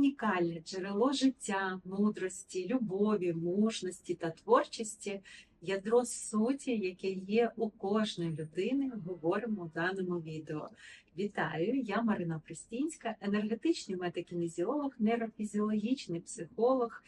унікальне джерело життя, мудрості, любові, мужності та творчості, ядро суті, яке є у кожної людини, говоримо в даному відео. Вітаю! Я Марина Пристінська, енергетичний метакінезіолог, нейрофізіологічний психолог,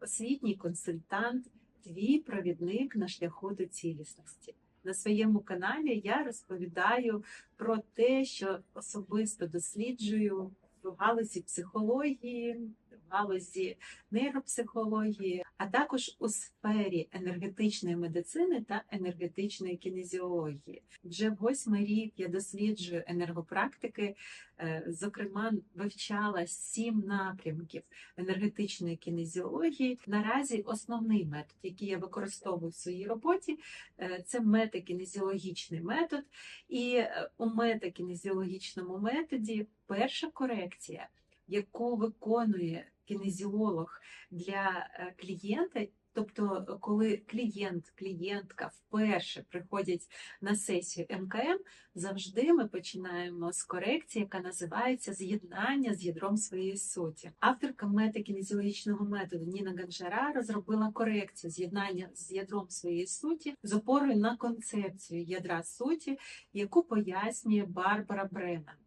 освітній консультант, твій провідник на шляху до цілісності. На своєму каналі я розповідаю про те, що особисто досліджую в галузі психології, галузі нейропсихології, а також у сфері енергетичної медицини та енергетичної кінезіології. Вже восьмий рік я досліджую енергопрактики, е, зокрема, вивчала сім напрямків енергетичної кінезіології. Наразі основний метод, який я використовую в своїй роботі, е, це метакінезіологічний метод. І е, у метакінезіологічному методі перша корекція, яку виконує кінезіолог для е, клієнта. Тобто, коли клієнт, клієнтка вперше приходять на сесію МКМ, завжди ми починаємо з корекції, яка називається з'єднання з ядром своєї суті. Авторка метакінезіологічного методу Ніна Ганжара розробила корекцію з'єднання з ядром своєї суті з опорою на концепцію ядра суті, яку пояснює Барбара Бреннан.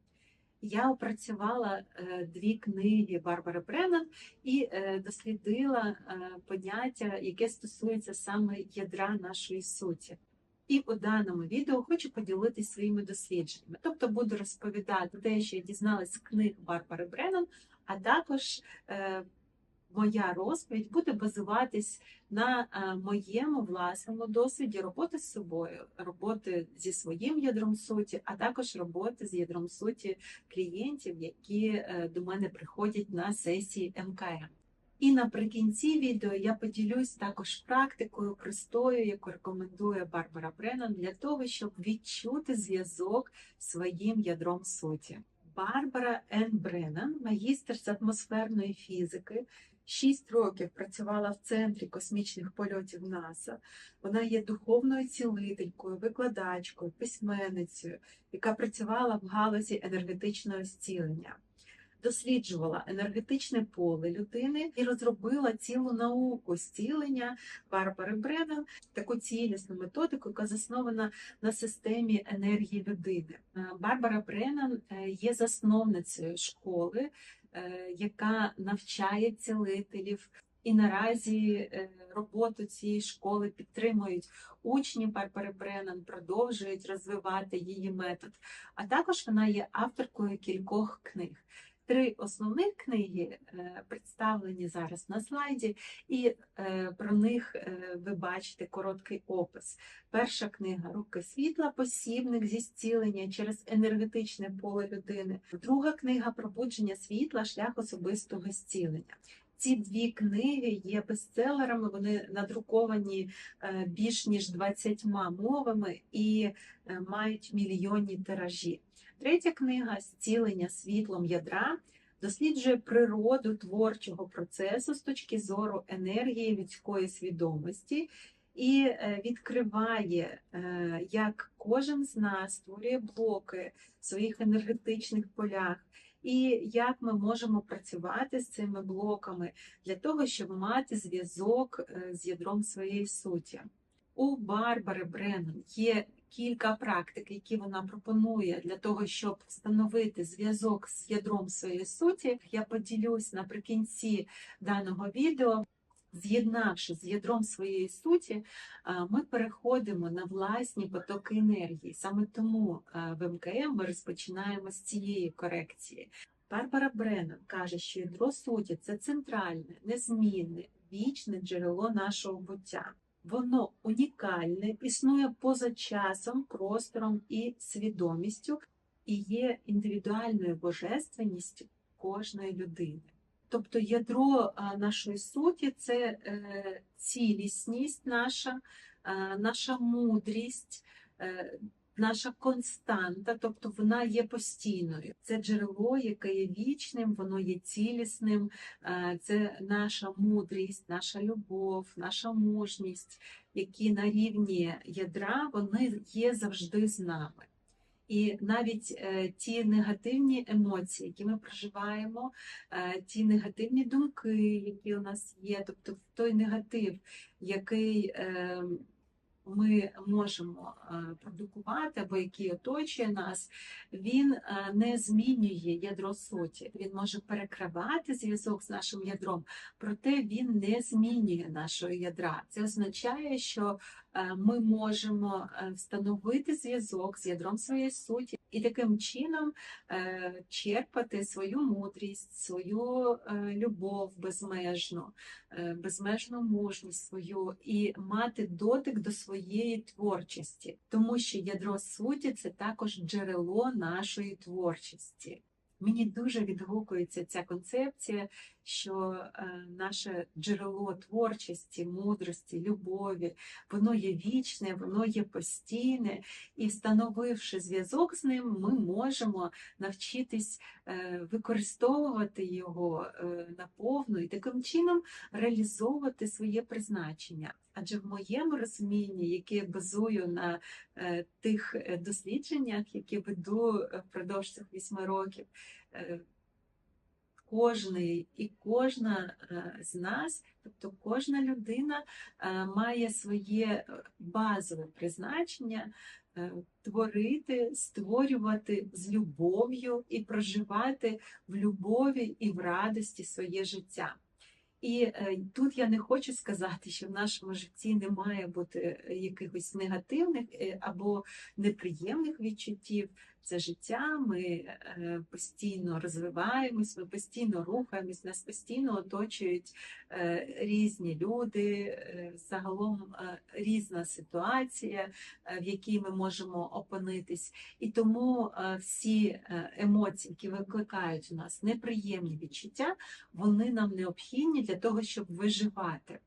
Я опрацювала е, дві книги Барбари Бреннан і е, дослідила е, поняття, яке стосується саме ядра нашої суті. І у даному відео хочу поділитися своїми дослідженнями. Тобто буду розповідати те, що я дізналась з книг Барбари Бреннан, а також моя розповідь буде базуватись на е, моєму власному досвіді роботи з собою, роботи зі своїм ядром суті, а також роботи з ядром суті клієнтів, які е, до мене приходять на сесії МКМ. І наприкінці відео я поділюсь також практикою простою, яку рекомендує Барбара Бреннан, для того, щоб відчути зв'язок своїм ядром суті. Барбара Н. Бреннан, магістр з атмосферної фізики, Шість років працювала в центрі космічних польотів НАСА. Вона є духовною цілителькою, викладачкою, письменницею, яка працювала в галузі енергетичного зцілення, досліджувала енергетичне поле людини і розробила цілу науку зцілення Барбари Бреннан, таку цілісну методику, яка заснована на системі енергії людини. Барбара Бреннан е, є засновницею школи. Е, яка навчає цілителів. І наразі е, роботу цієї школи підтримують учні Барбари Бреннан, продовжують розвивати її метод. А також вона є авторкою кількох книг. Три основних книги е, представлені зараз на слайді, і е, про них е, ви бачите короткий опис. Перша книга Руки світла, посібник зі зцілення через енергетичне поле людини. Друга книга Пробудження світла, шлях особистого зцілення. Ці дві книги є бестселерами, вони надруковані більш ніж 20 мовами і мають мільйонні тиражі. Третя книга Зцілення світлом ядра досліджує природу творчого процесу з точки зору енергії людської свідомості і е, відкриває, е, як кожен з нас створює блоки в своїх енергетичних полях. І як ми можемо працювати з цими блоками для того, щоб мати зв'язок е, з ядром своєї суті. У Барбари Бреннан є кілька практик, які вона пропонує для того, щоб встановити зв'язок з ядром своєї суті. Я поділюсь наприкінці даного відео. З'єднавши з ядром своєї суті, ми переходимо на власні потоки енергії. Саме тому в МКМ ми розпочинаємо з цієї корекції. Барбара Бреннан каже, що ядро суті це центральне, незмінне, вічне джерело нашого буття. Воно унікальне, існує поза часом, простором і свідомістю, і є індивідуальною божественністю кожної людини. Тобто ядро нашої суті це е, цілісність наша, наша мудрість, е, наша константа, тобто вона є постійною. Це джерело, яке є вічним, воно є цілісним, е, це наша мудрість, наша любов, наша мужність, які на рівні ядра вони є завжди з нами. І навіть е, ті негативні емоції, які ми проживаємо, е, ті негативні думки, які у нас є, тобто той негатив, який е, ми можемо е, продукувати або який оточує нас, він е, не змінює ядро суті. Він може перекривати зв'язок з нашим ядром, проте він не змінює нашого ядра. Це означає, що ми можемо е, встановити зв'язок з ядром своєї суті і таким чином е, черпати свою мудрість, свою е, любов безмежну, е, безмежну мужність свою і мати дотик до своєї творчості, тому що ядро суті це також джерело нашої творчості. Мені дуже відгукується ця концепція, що е, наше джерело творчості, мудрості, любові, воно є вічне, воно є постійне, і встановивши зв'язок з ним, ми можемо навчитись е, використовувати його е, наповну і таким чином реалізовувати своє призначення. Адже в моєму розумінні, яке я базую на е, тих е, дослідженнях, які веду е, впродовж цих вісьми років, е, кожний і кожна е, з нас, тобто кожна людина е, має своє е, базове призначення е, творити, створювати з любов'ю і проживати в любові і в радості своє життя. І е, тут я не хочу сказати, що в нашому житті не має бути е, якихось негативних е, або неприємних відчуттів. Це життя, ми е, постійно розвиваємось, ми постійно рухаємось, нас постійно оточують е, різні люди, е, загалом різна ситуація, в якій ми можемо опинитись. І тому всі емоції, які викликають у нас неприємні відчуття, вони нам необхідні для того, щоб виживати.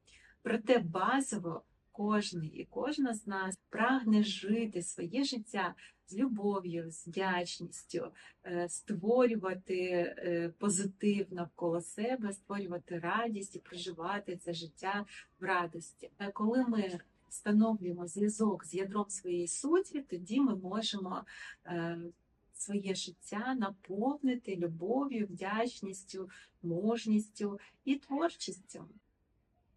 Проте базово кожен і кожна з нас прагне жити своє життя з любов'ю, з вдячністю, е, створювати е, позитив навколо себе, створювати радість і проживати це життя в радості. А коли ми встановлюємо зв'язок з ядром своєї суті, тоді ми можемо е, своє життя наповнити любов'ю, вдячністю, мужністю і творчістю.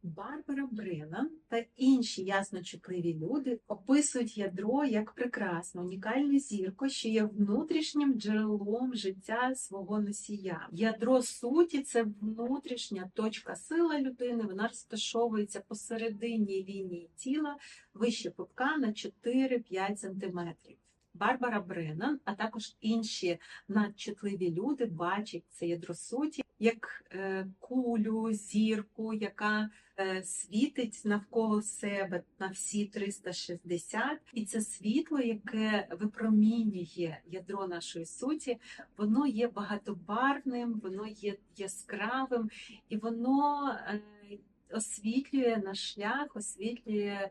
Барбара Бреннан та інші ясночутливі люди описують ядро як прекрасну, унікальну зірку, що є внутрішнім джерелом життя свого носія. Ядро суті це внутрішня точка сили людини. Вона розташовується посередині лінії тіла вище пупка на 4-5 см. Барбара Бреннан, а також інші надчутливі люди бачать це ядро суті як е, кулю, зірку, яка е, світить навколо себе на всі 360, і це світло, яке випромінює ядро нашої суті, воно є багатобарвним, воно є яскравим, і воно е, освітлює наш шлях, освітлює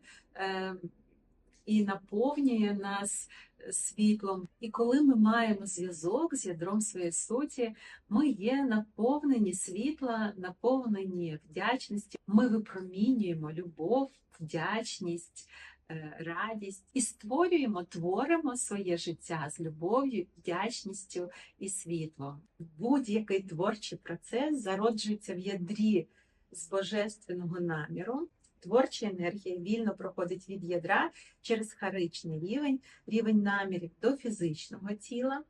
і наповнює нас світлом. І коли ми маємо зв'язок з ядром своєї суті, ми є наповнені світла, наповнені вдячністю. Ми випромінюємо любов, вдячність. е, Радість і створюємо, творимо своє життя з любов'ю, вдячністю і світлом. Будь-який творчий процес зароджується в ядрі з божественного наміру. Творча енергія вільно проходить від ядра через харичний рівень, рівень намірів до фізичного тіла.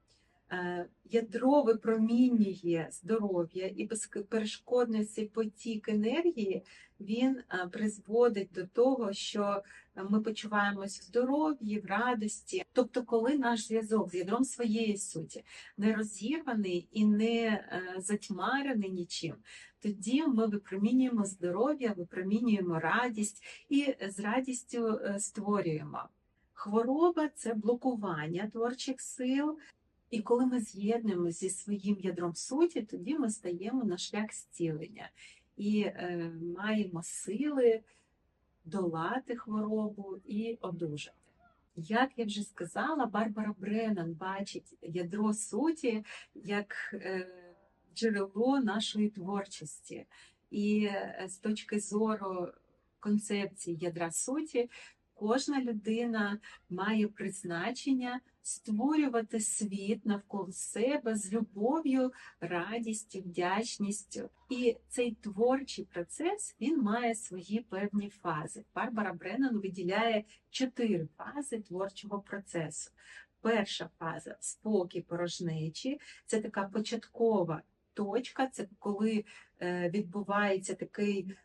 Е, Ядро випромінює здоров'я і безперешкодний цей потік енергії він е, призводить до того, що ми почуваємось в здоров'ї, в радості. Тобто, коли наш зв'язок з ядром своєї суті не розірваний і не е, затьмарений нічим, тоді ми випромінюємо здоров'я, випромінюємо радість і з радістю створюємо. Хвороба це блокування творчих сил. І коли ми з'єднуємося зі своїм ядром суті, тоді ми стаємо на шлях зцілення і е, маємо сили долати хворобу і одужати. Як я вже сказала, Барбара Бреннан бачить ядро суті як е, джерело нашої творчості. І е, з точки зору концепції ядра суті, кожна людина має призначення створювати світ навколо себе з любов'ю, радістю, вдячністю. І цей творчий процес він має свої певні фази. Барбара Бреннан виділяє чотири фази творчого процесу. Перша фаза спокій порожнечі, це така початкова точка, це коли е, відбувається такий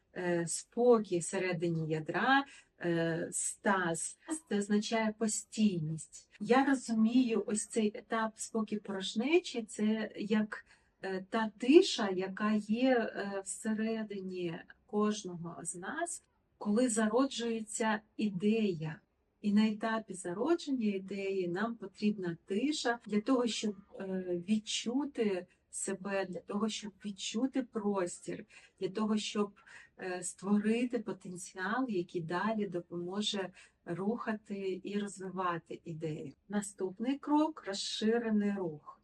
спокій всередині ядра, е, стаз, це означає постійність. Я розумію ось цей етап спокій порожнечі, це як е, та тиша, яка є е, всередині кожного з нас, коли зароджується ідея. І на етапі зародження ідеї нам потрібна тиша для того, щоб е, відчути себе, для того, щоб відчути простір, для того, щоб е, створити потенціал, який далі допоможе рухати і розвивати ідеї. Наступний крок розширений рух.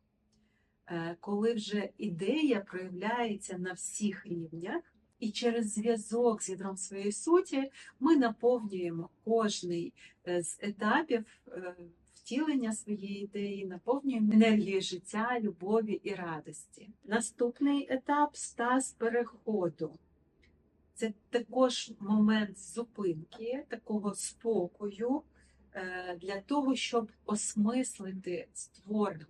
Е, Коли вже ідея проявляється на всіх рівнях, і через зв'язок з ядром своєї суті ми наповнюємо кожний е, з етапів е, втілення своєї ідеї, наповнюємо енергією життя, любові і радості. Наступний етап стаз переходу. Це також момент зупинки, такого спокою е, для того, щоб осмислити створене.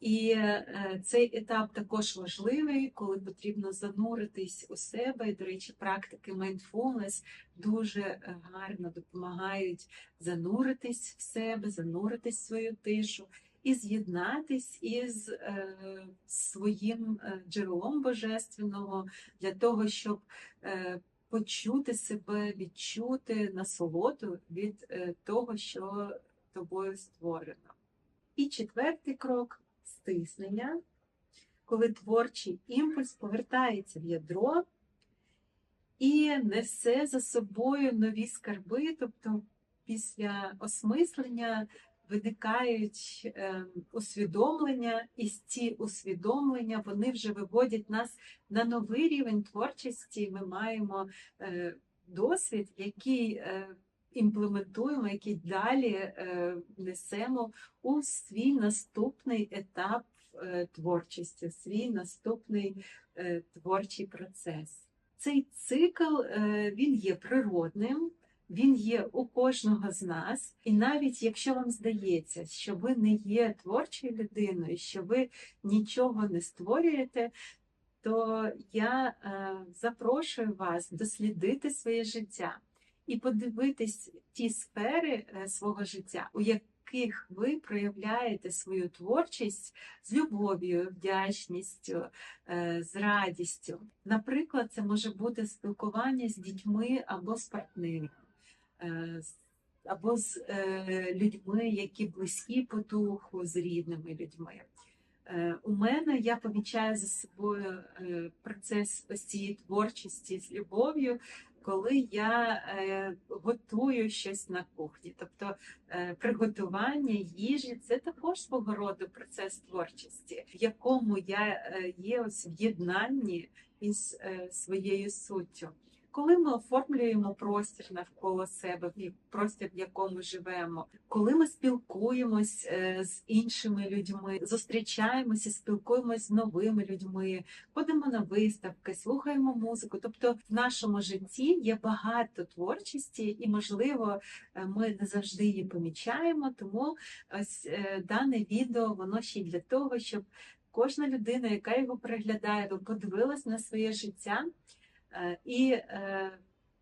І е, цей етап також важливий, коли потрібно зануритись у себе. І, до речі, практики mindfulness дуже гарно допомагають зануритись в себе, зануритись в свою тишу і з'єднатись із е, своїм е, джерелом божественного для того, щоб е, почути себе, відчути насолоду від е, того, що тобою створено. І четвертий крок стиснення, коли творчий імпульс повертається в ядро і несе за собою нові скарби, тобто після осмислення виникають е, усвідомлення, і ці усвідомлення вони вже виводять нас на новий рівень творчості. Ми маємо е, досвід, який е, імплементуємо, який далі е, несемо у свій наступний етап творчості, свій наступний творчий процес. Цей цикл він є природним, він є у кожного з нас, і навіть якщо вам здається, що ви не є творчою людиною, що ви нічого не створюєте, то я е, запрошую вас дослідити своє життя і подивитись ті сфери е, свого життя, у яких ви проявляєте свою творчість з любов'ю, вдячністю, е, з радістю. Наприклад, це може бути спілкування з дітьми або з партнером, або з е, людьми, які близькі по духу, з рідними людьми. Е, У мене я помічаю за собою е, процес ось цієї творчості з любов'ю, коли я е, готую щось на кухні. Тобто е, приготування їжі це також свого роду процес творчості, в якому я е, є ось в єднанні із е, своєю суттю. Коли ми оформлюємо простір навколо себе, простір, в якому живемо, коли ми спілкуємось е, з іншими людьми, зустрічаємося, спілкуємось з новими людьми, ходимо на виставки, слухаємо музику. Тобто в нашому житті є багато творчості, і можливо, е, ми не завжди її помічаємо. Тому ось е, дане відео воно ще й для того, щоб кожна людина, яка його переглядає, ви подивилась на своє життя і е,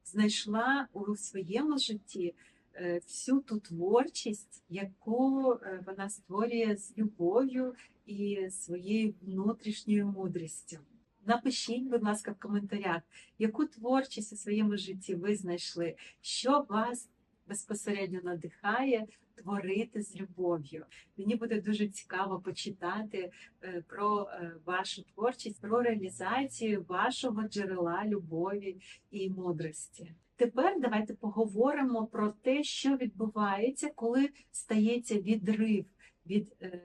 знайшла у своєму житті е, всю ту творчість, яку е, вона створює з любов'ю і своєю внутрішньою мудрістю. Напишіть, будь ласка, в коментарях, яку творчість у своєму житті ви знайшли, що вас безпосередньо надихає творити з любов'ю. Мені буде дуже цікаво почитати е, про е, вашу творчість, про реалізацію вашого джерела любові і мудрості. Тепер давайте поговоримо про те, що відбувається, коли стається відрив від е,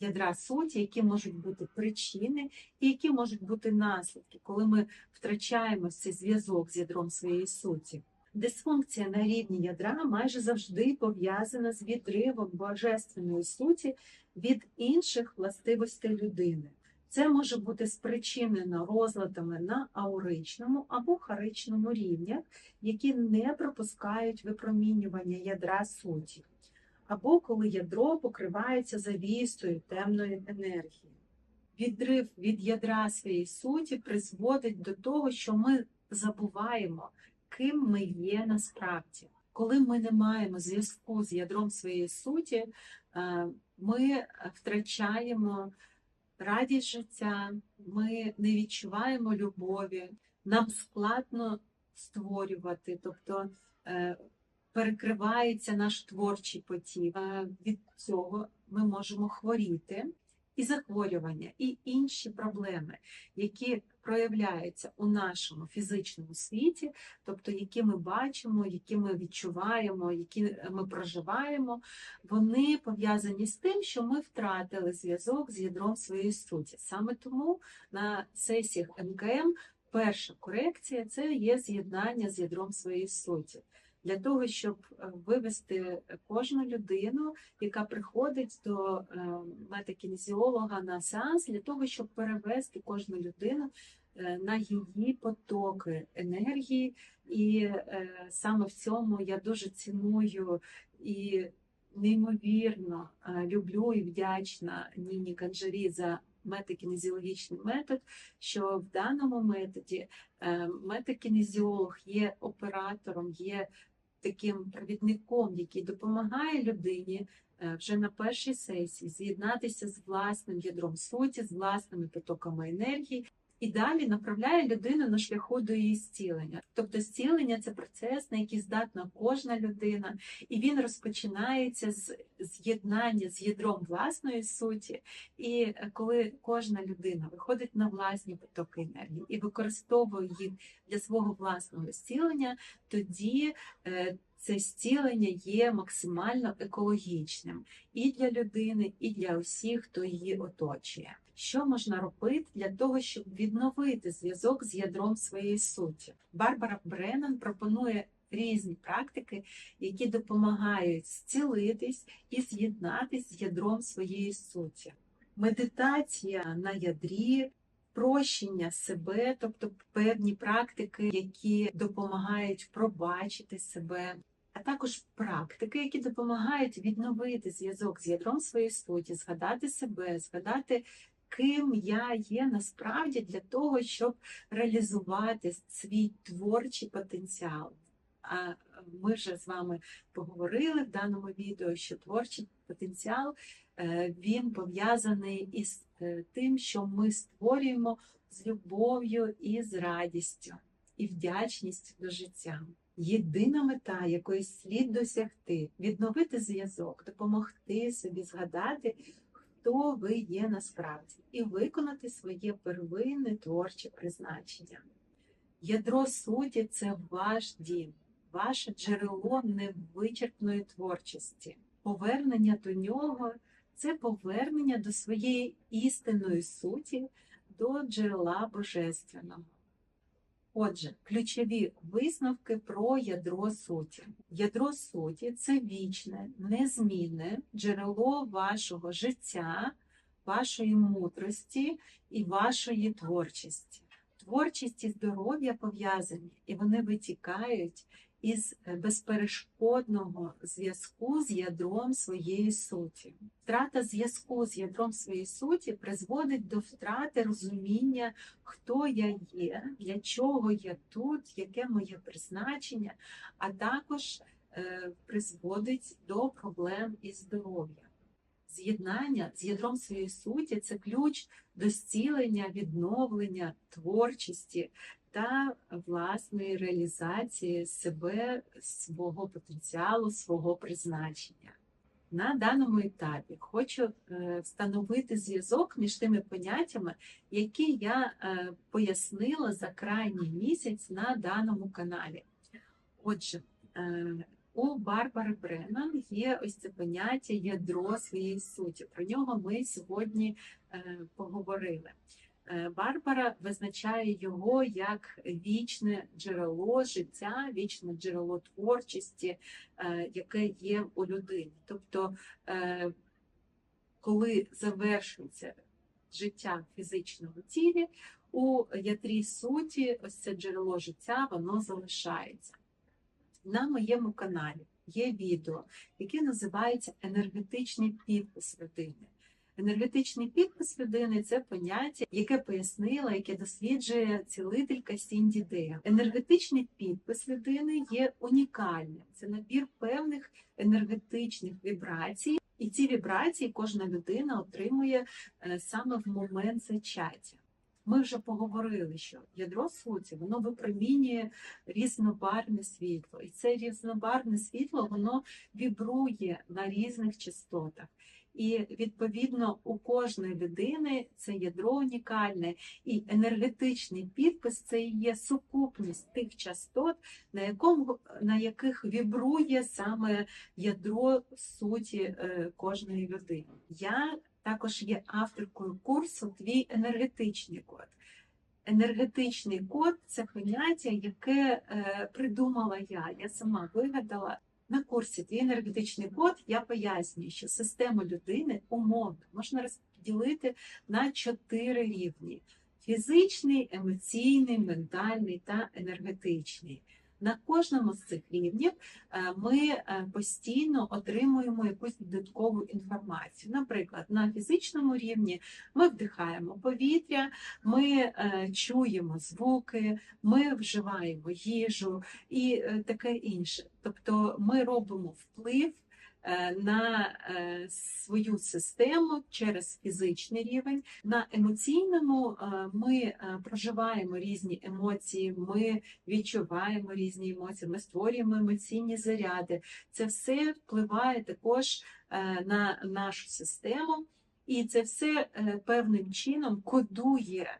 ядра суті, які можуть бути причини і які можуть бути наслідки, коли ми втрачаємо цей зв'язок з ядром своєї суті. Дисфункція на рівні ядра майже завжди пов'язана з відривом божественної суті від інших властивостей людини. Це може бути спричинено розладами на ауричному або харичному рівнях, які не пропускають випромінювання ядра суті, або коли ядро покривається завістою темної енергії. Відрив від ядра своєї суті призводить до того, що ми забуваємо, ким ми є насправді. Коли ми не маємо зв'язку з ядром своєї суті, е, ми втрачаємо радість життя, ми не відчуваємо любові, нам складно створювати, тобто е, перекривається наш творчий потік. Е, Від цього ми можемо хворіти. І захворювання, і інші проблеми, які проявляються у нашому фізичному світі, тобто які ми бачимо, які ми відчуваємо, які ми проживаємо, вони пов'язані з тим, що ми втратили зв'язок з ядром своєї суті. Саме тому на сесіях МКМ перша корекція це є з'єднання з ядром своєї суті. Для того, щоб е, вивести кожну людину, яка приходить до е, метакінезіолога на сеанс, для того, щоб перевести кожну людину на її потоки енергії. І саме в цьому я дуже ціную і неймовірно люблю і вдячна Ніні Канжарі за метакінезіологічний метод, що в даному методі метакінезіолог є оператором, є таким провідником, який допомагає людині е, вже на першій сесії з'єднатися з власним ядром суті, з власними потоками енергії. І далі направляє людину на шляху до її зцілення. Тобто зцілення це процес, на який здатна кожна людина, і він розпочинається з з'єднання з ядром власної суті. І коли кожна людина виходить на власні потоки енергії і використовує їх для свого власного зцілення, тоді е, це зцілення є максимально екологічним і для людини, і для усіх, хто її оточує. Що можна робити для того, щоб відновити зв'язок з ядром своєї суті? Барбара Бреннан пропонує різні практики, які допомагають зцілитись і з'єднатись з ядром своєї суті. Медитація на ядрі, прощення себе, тобто певні практики, які допомагають пробачити себе. А також практики, які допомагають відновити зв'язок з ядром своєї суті, згадати себе, згадати ким я є насправді для того, щоб реалізувати свій творчий потенціал. А ми вже з вами поговорили в даному відео, що творчий потенціал е, він пов'язаний із е, тим, що ми створюємо з любов'ю і з радістю, і вдячністю до життя. Єдина мета, якої слід досягти, відновити зв'язок, допомогти собі згадати хто ви є насправді, і виконати своє первинне творче призначення. Ядро суті це ваш дім, ваше джерело невичерпної творчості. Повернення до нього це повернення до своєї істинної суті, до джерела Божественного. Отже, ключові висновки про ядро суті. Ядро суті це вічне, незмінне джерело вашого життя, вашої мудрості і вашої творчості. Творчість і здоров'я пов'язані, і вони витікають із е, безперешкодного зв'язку з ядром своєї суті. Втрата зв'язку з ядром своєї суті призводить до втрати розуміння, хто я є, для чого я тут, яке моє призначення, а також е, призводить до проблем із здоров'ям. З'єднання з ядром своєї суті це ключ до зцілення, відновлення, творчості та власної реалізації себе, свого потенціалу, свого призначення. На даному етапі хочу е, встановити зв'язок між тими поняттями, які я е, пояснила за крайній місяць на даному каналі. Отже, е, у Барбари Бреннан є ось це поняття ядро своєї суті. Про нього ми сьогодні поговорили. Е, Барбара визначає його як вічне джерело життя, вічне джерело творчості, е, яке є у людині. Тобто, е, коли завершується життя в фізичному тілі, у ядрі суті, ось це джерело життя, воно залишається. На моєму каналі є відео, яке називається енергетичний підпис людини. Енергетичний підпис людини це поняття, яке пояснила, яке досліджує цілителька Сінді Дея. Енергетичний підпис людини є унікальним. Це набір певних енергетичних вібрацій, і ці вібрації кожна людина отримує е, саме в момент зачаття. Ми вже поговорили, що ядро суті воно випромінює різнобарне світло, і це різнобарне світло воно вібрує на різних частотах. І відповідно у кожної людини це ядро унікальне, і енергетичний підпис це і є сукупність тих частот, на якому на яких вібрує саме ядро суті е, кожної людини. Я також є авторкою курсу Твій енергетичний код. Енергетичний код це поняття, яке е, придумала я. Я сама вигадала на курсі Твій енергетичний код. Я пояснюю, що систему людини умовно можна розподілити на чотири рівні: фізичний, емоційний, ментальний та енергетичний. На кожному з цих рівнів е, ми е, постійно отримуємо якусь додаткову інформацію. Наприклад, на фізичному рівні ми вдихаємо повітря, ми е, чуємо звуки, ми вживаємо їжу і таке інше. Тобто ми робимо вплив. На свою систему через фізичний рівень. На емоційному ми проживаємо різні емоції, ми відчуваємо різні емоції, ми створюємо емоційні заряди. Це все впливає також на нашу систему, і це все е, певним чином кодує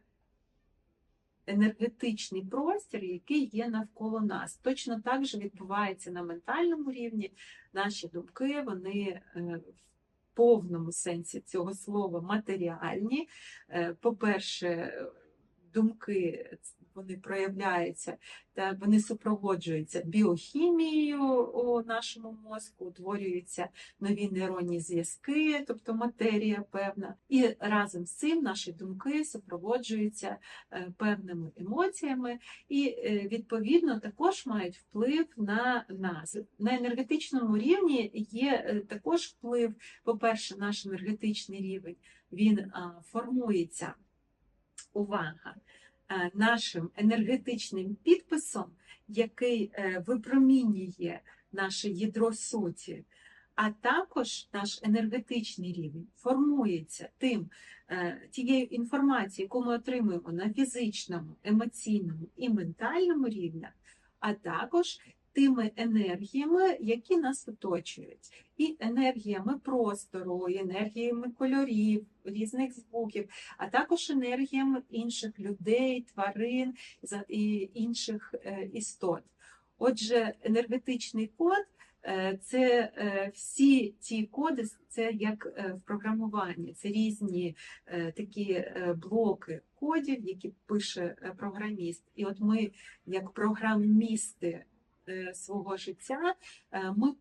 енергетичний простір, який є навколо нас. Точно так же відбувається на ментальному рівні. Наші думки, вони е, в повному сенсі цього слова матеріальні. Е, по-перше, думки вони проявляються, та вони супроводжуються біохімією у нашому мозку, утворюються нові нейронні зв'язки, тобто матерія певна. І разом з цим наші думки супроводжуються е, певними емоціями, і е, відповідно також мають вплив на нас. На енергетичному рівні є е, також вплив, по-перше, наш енергетичний рівень він формується. Увага нашим енергетичним підписом, який е, випромінює наше ядро суті, а також наш енергетичний рівень формується тим, е, тією інформацією, яку ми отримуємо на фізичному, емоційному і ментальному рівнях, а також тими енергіями, які нас оточують, і енергіями простору, і енергіями кольорів, різних звуків, а також енергіями інших людей, тварин і інших е, істот. Отже, енергетичний код. Е, це е, всі ті коди, це як в програмуванні, це різні такі блоки кодів, які пише програміст. І от ми, як програмісти свого життя. Е, ми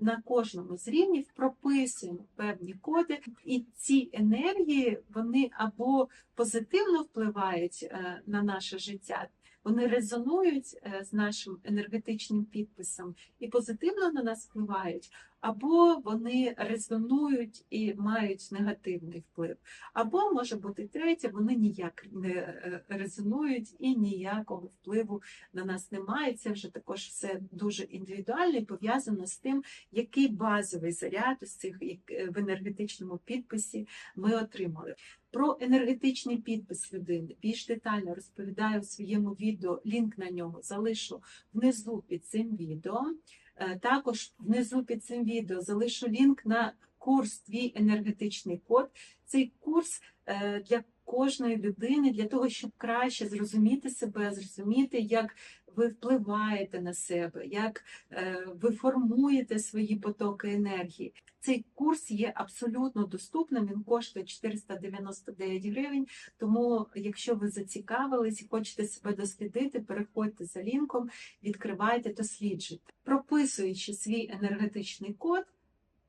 на кожному з рівнів прописуємо певні коди, і ці енергії вони або позитивно впливають е, на наше життя, вони резонують з нашим енергетичним підписом і позитивно на нас впливають, або вони резонують і мають негативний вплив, або може бути третє, вони ніяк не е, резонують і ніякого впливу на нас немає. Це вже також все дуже індивідуально і пов'язано з тим, який базовий заряд з цих е, в енергетичному підписі ми отримали. Про енергетичний підпис людини більш детально розповідаю у своєму відео. Лінк на нього залишу внизу під цим відео. Е, також внизу під цим відео залишу лінк на курс Твій енергетичний код. Цей курс е, для кожної людини, для того, щоб краще зрозуміти себе, зрозуміти, як ви впливаєте на себе, як е, ви формуєте свої потоки енергії. Цей курс є абсолютно доступним. Він коштує 499 гривень. Тому, якщо ви зацікавились і хочете себе дослідити, переходьте за лінком, відкривайте, досліджуйте, прописуючи свій енергетичний код.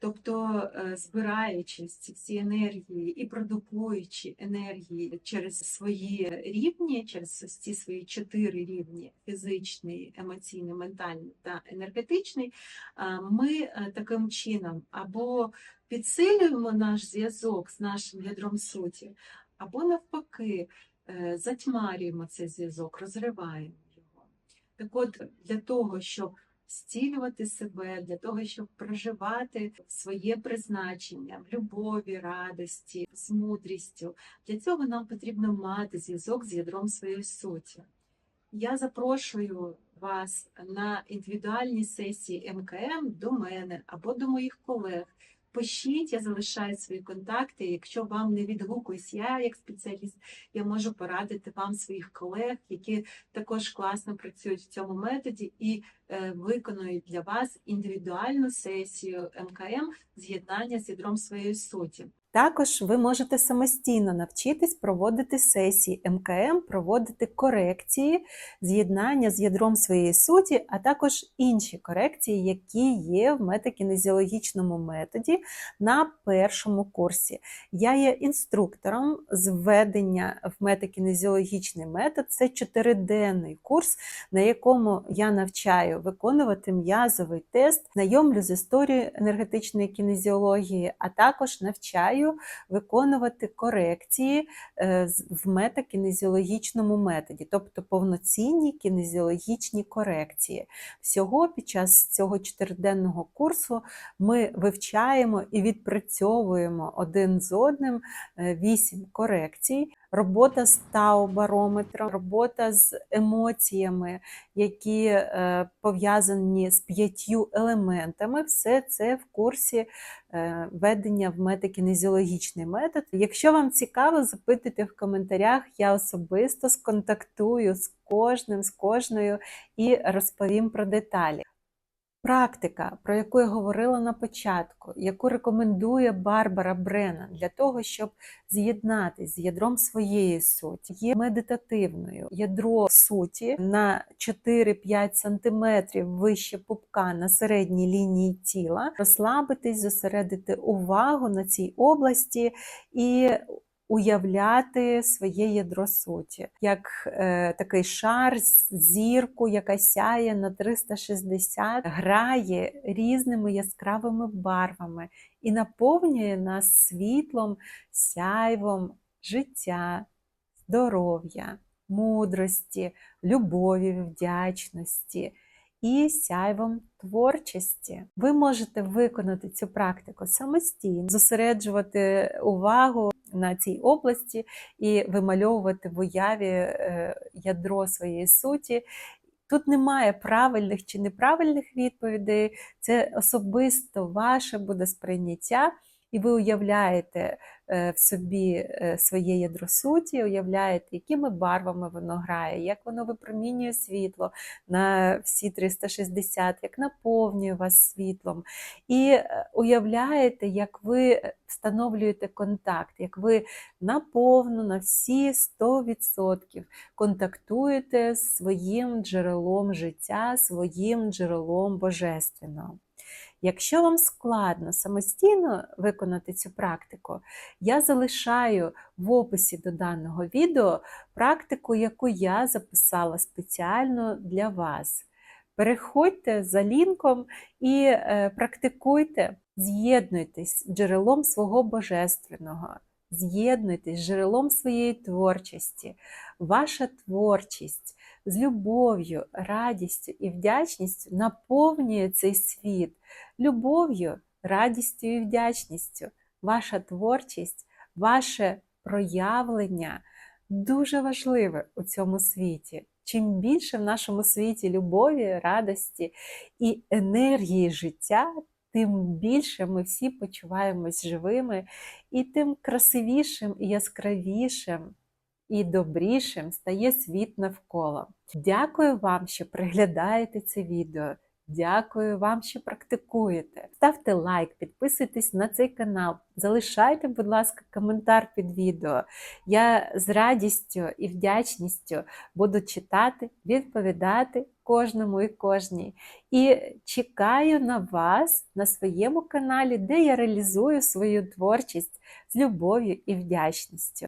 Тобто е, збираючи ці енергії і продукуючи енергії через свої рівні, через ці свої чотири рівні фізичний, емоційний, ментальний та енергетичний, ми е, таким чином або підсилюємо наш зв'язок з нашим ядром суті, або навпаки е, затьмарюємо цей зв'язок, розриваємо його. Так от, для того, щоб зцілювати себе для того, щоб проживати своє призначення в любові, радості, з мудрістю. Для цього нам потрібно мати зв'язок з ядром своєї суті. Я запрошую вас на індивідуальні сесії МКМ до мене або до моїх колег. Пишіть, я залишаю свої контакти. Якщо вам не відгукуюсь, я як спеціаліст, я можу порадити вам своїх колег, які також класно працюють в цьому методі і е, виконують для вас індивідуальну сесію МКМ з'єднання з ядром своєї суті. Також ви можете самостійно навчитись проводити сесії МКМ, проводити корекції, з'єднання з ядром своєї суті, а також інші корекції, які є в метакінезіологічному методі на першому курсі. Я є інструктором з введення в метакінезіологічний метод. Це чотириденний курс, на якому я навчаю виконувати м'язовий тест, знайомлю з історією енергетичної кінезіології, а також навчаю виконувати корекції е, в метакінезіологічному методі, тобто повноцінні кінезіологічні корекції. Всього під час цього чотириденного курсу ми вивчаємо і відпрацьовуємо один з одним е, вісім корекцій. Робота з тау-барометром, робота з емоціями, які е, пов'язані з п'ятью елементами, все це в курсі е, введення в метакінезіологічний метод. Якщо вам цікаво, запитуйте в коментарях, я особисто сконтактую з кожним, з кожною і розповім про деталі. Практика, про яку я говорила на початку, яку рекомендує Барбара Бреннан для того, щоб з'єднатися з ядром своєї суті, є медитативною. Ядро суті на 4-5 см вище пупка на середній лінії тіла, розслабитись, зосередити увагу на цій області і уявляти своє ядро суті, як е, такий шар, зірку, яка сяє на 360, грає різними яскравими барвами і наповнює нас світлом, сяйвом життя, здоров'я, мудрості, любові, вдячності. І сяйвом творчості. Ви можете виконати цю практику самостійно, зосереджувати увагу на цій області і вимальовувати в уяві е, ядро своєї суті. Тут немає правильних чи неправильних відповідей, це особисто ваше буде сприйняття, і ви уявляєте е, в собі е, своє ядро суті, уявляєте, якими барвами воно грає, як воно випромінює світло на всі 360, як наповнює вас світлом. І е, уявляєте, як ви встановлюєте контакт, як ви наповну на всі 100% контактуєте з своїм джерелом життя, своїм джерелом божественного. Якщо вам складно самостійно виконати цю практику, я залишаю в описі до даного відео практику, яку я записала спеціально для вас. Переходьте за лінком і е, практикуйте, з'єднуйтесь з джерелом свого божественного, з'єднуйтесь з джерелом своєї творчості. Ваша творчість з любов'ю, радістю і вдячністю наповнює цей світ любов'ю, радістю і вдячністю. Ваша творчість, ваше проявлення дуже важливе у цьому світі. Чим більше в нашому світі любові, радості і енергії життя, тим більше ми всі почуваємось живими, і тим красивішим і яскравішим і добрішим стає світ навколо. Дякую вам, що приглядаєте це відео. Дякую вам, що практикуєте. Ставте лайк, підписуйтесь на цей канал, залишайте, будь ласка, коментар під відео. Я з радістю і вдячністю буду читати, відповідати кожному і кожній. І чекаю на вас на своєму каналі, де я реалізую свою творчість з любов'ю і вдячністю.